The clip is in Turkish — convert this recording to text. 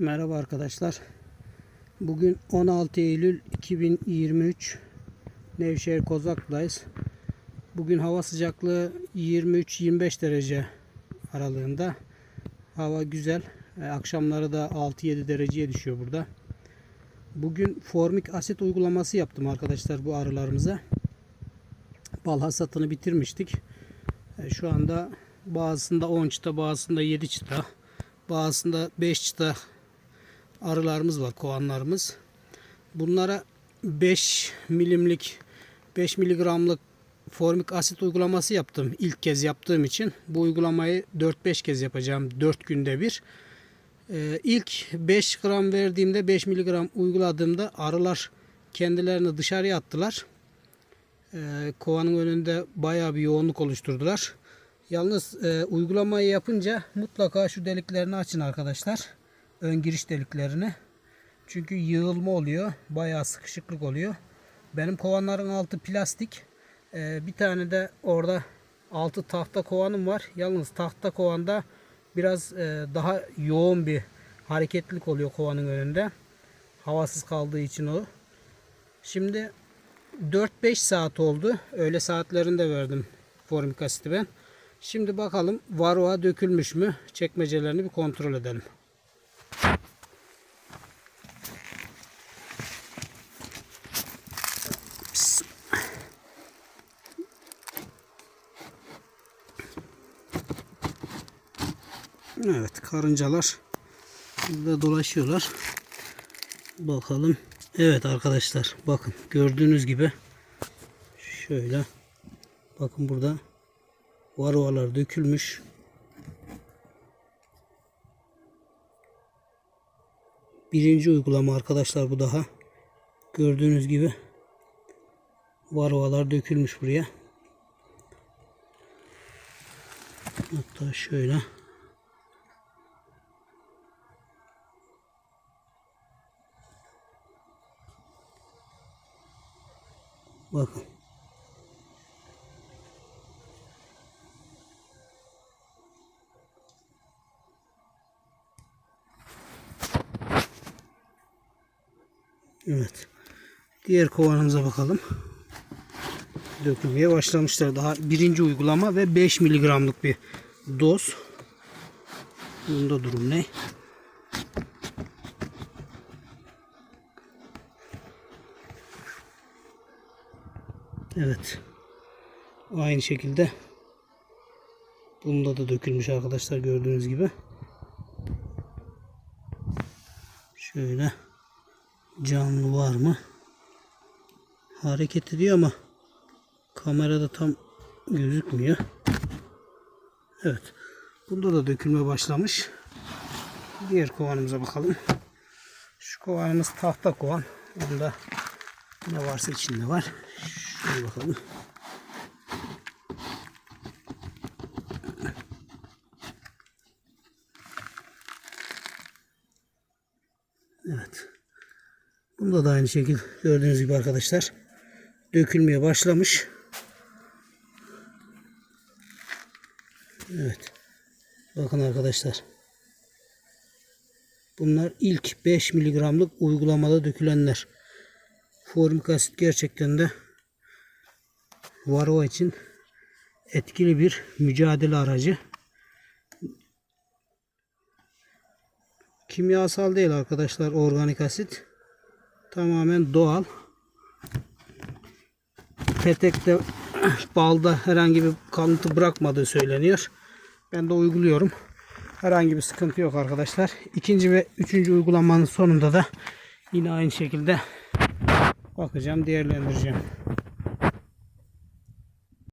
Merhaba arkadaşlar. Bugün 16 Eylül 2023 Nevşehir Kozak'tayız. Bugün hava sıcaklığı 23-25 derece aralığında. Hava güzel. E, Akşamları da 6-7 dereceye düşüyor burada. Bugün formik asit uygulaması yaptım arkadaşlar bu arılarımıza. Bal hasatını bitirmiştik. E, Şu anda bazısında 10 çıta, bazısında 7 çıta, bazısında 5 çıta arılarımız var, kovanlarımız. Bunlara 5 milimlik 5 miligramlık formik asit uygulaması yaptım. İlk kez yaptığım için bu uygulamayı 4-5 kez yapacağım 4 günde bir. Ee, ilk 5 gram verdiğimde 5 miligram uyguladığımda arılar kendilerini dışarıya attılar. Ee, kovanın önünde bayağı bir yoğunluk oluşturdular. Yalnız e, uygulamayı yapınca mutlaka şu deliklerini açın arkadaşlar. Ön giriş deliklerini. Çünkü yığılma oluyor. Bayağı sıkışıklık oluyor. Benim kovanların altı plastik. Ee, bir tane de orada altı tahta kovanım var. Yalnız tahta kovanda biraz e, daha yoğun bir hareketlilik oluyor kovanın önünde. Havasız kaldığı için o. Şimdi 4-5 saat oldu. Öğle saatlerinde verdim formik asiti ben. Şimdi bakalım varoa dökülmüş mü? Çekmecelerini bir kontrol edelim. Evet karıncalar burada dolaşıyorlar. Bakalım. Evet arkadaşlar bakın gördüğünüz gibi şöyle bakın burada varovalar dökülmüş. Birinci uygulama arkadaşlar bu daha. Gördüğünüz gibi varovalar dökülmüş buraya. Hatta şöyle bakın. Evet. Diğer kovanımıza bakalım. Dökülmeye başlamışlar. Daha birinci uygulama ve 5 miligramlık bir doz. Bunda durum ne? Evet. Aynı şekilde bunda da dökülmüş arkadaşlar gördüğünüz gibi. Şöyle canlı var mı? Hareket ediyor ama kamerada tam gözükmüyor. Evet. Bunda da dökülme başlamış. Diğer kovanımıza bakalım. Şu kovanımız tahta kovan. Bunda ne varsa içinde var. Şöyle bakalım. Evet. Bunda da aynı şekil gördüğünüz gibi arkadaşlar dökülmeye başlamış. Evet. Bakın arkadaşlar. Bunlar ilk 5 miligramlık uygulamada dökülenler. Formik asit gerçekten de varroa için etkili bir mücadele aracı. Kimyasal değil arkadaşlar organik asit. Tamamen doğal. Petekte balda herhangi bir kalıntı bırakmadığı söyleniyor. Ben de uyguluyorum. Herhangi bir sıkıntı yok arkadaşlar. İkinci ve üçüncü uygulamanın sonunda da yine aynı şekilde bakacağım, değerlendireceğim.